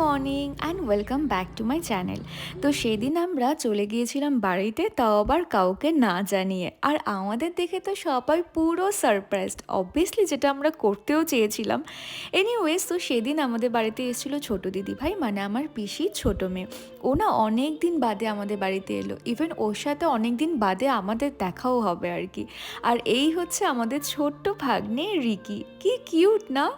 Morning and welcome back to my channel তো সেদিন আমরা চলে গিয়েছিলাম বাড়িতে, তাও আবার কাউকে না জানিয়ে। আর আমাদের দেখে তো সবাই পুরো সারপ্রাইজড অবভিয়াসলি যেটা আমরা করতেও চেয়েছিলাম। এনিওয়েজ তো সেদিন আমাদের বাড়িতে এসেছিল ছোটো দিদি ভাই মানে আমার পিসি ছোটো মেয়ে। ও না অনেক দিন বাদে আমাদের বাড়িতে এলো। ইভেন ওর সাথে অনেক দিন বাদে আমাদের দেখাও হবে আর কি। আর এই হচ্ছে আমাদের ছোট্ট ভাগ্নে রিকি। কি কিউট না?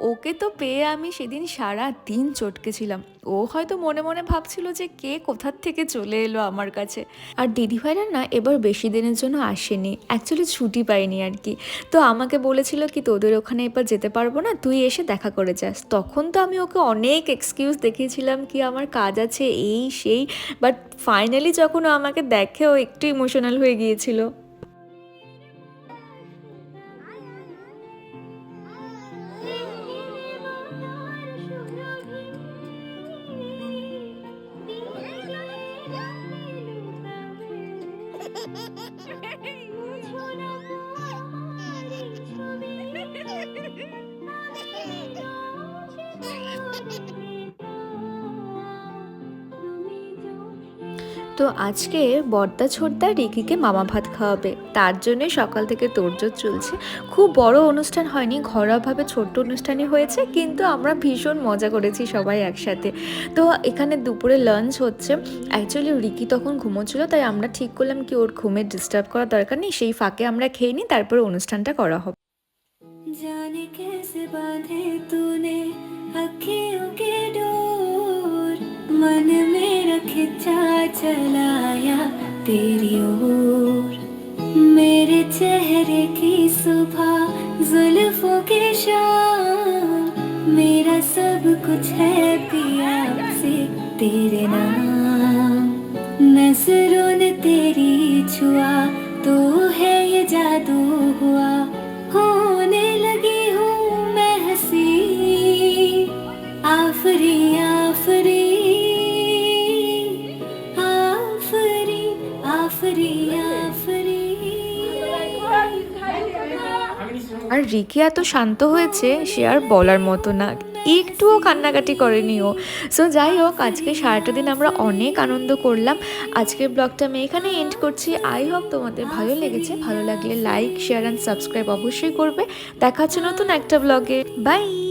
ওকে তো পেয়ে আমি সেদিন সারা দিন চটকেছিলাম। ও হয়তো মনে মনে ভাবছিল যে কে কোথার থেকে চলে এলো আমার কাছে। আর দিদিভাইরা না এবার বেশি দিনের জন্য আসেনি। অ্যাকচুয়ালি ছুটি পাইনি আর কি। তো আমাকে বলেছিল কি, তোদের ওখানে এবার যেতে পারব না, তুই এসে দেখা করে যাস। তখন তো আমি ওকে অনেক এক্সকিউজ দেখিয়েছিলাম কি, আমার কাজ আছে এই, সেই। বাট ফাইনালি যখন ও আমাকে দেখে, ও একটু ইমোশনাল হয়ে গিয়েছিল। Ha ha ha! তো আজকে বর্দা ছোটদা রিকিকে মামা ভাত খাওয়াবে তার জন্যই সকাল থেকে তোড়জোড় চলছে খুব বড় অনুষ্ঠান হয়নি ঘরোয়াভাবে ছোট্ট অনুষ্ঠানই হয়েছে কিন্তু আমরা ভীষণ মজা করেছি সবাই একসাথে তো এখানে দুপুরে লাঞ্চ হচ্ছে অ্যাকচুয়ালি রিকি তখন ঘুমোচ্ছিল তাই আমরা ঠিক করলাম কি ওর ঘুমে ডিস্টার্ব করার দরকার নেই সেই ফাঁকে আমরা খেয়ে নিই তারপরে অনুষ্ঠানটা করা হবে जाने कैसे बांधे तूने अखियों के डोर मन मेरा खिंचा चलाया तेरी ओर। मेरे चेहरे की सुबह जुल्फों के शाम मेरा सब कुछ है पिया से तेरे नाम। नज़रों ने तेरी छुआ तो है ये जादू हुआ। আর রিকি এত শান্ত হয়েছে, সে আর বলার মতো না। একটুও কান্নাকাটি করেনি ও। সো যাই হোক, আজকে সারাটা দিন আমরা অনেক আনন্দ করলাম। আজকের ব্লগটা আমি এখানে এন্ড করছি। আই হোপ তোমাদের ভালো লেগেছে। ভালো লাগলে লাইক শেয়ার অ্যান্ড সাবস্ক্রাইব অবশ্যই করবে। দেখাচ্ছে নতুন একটা ব্লগে। বাই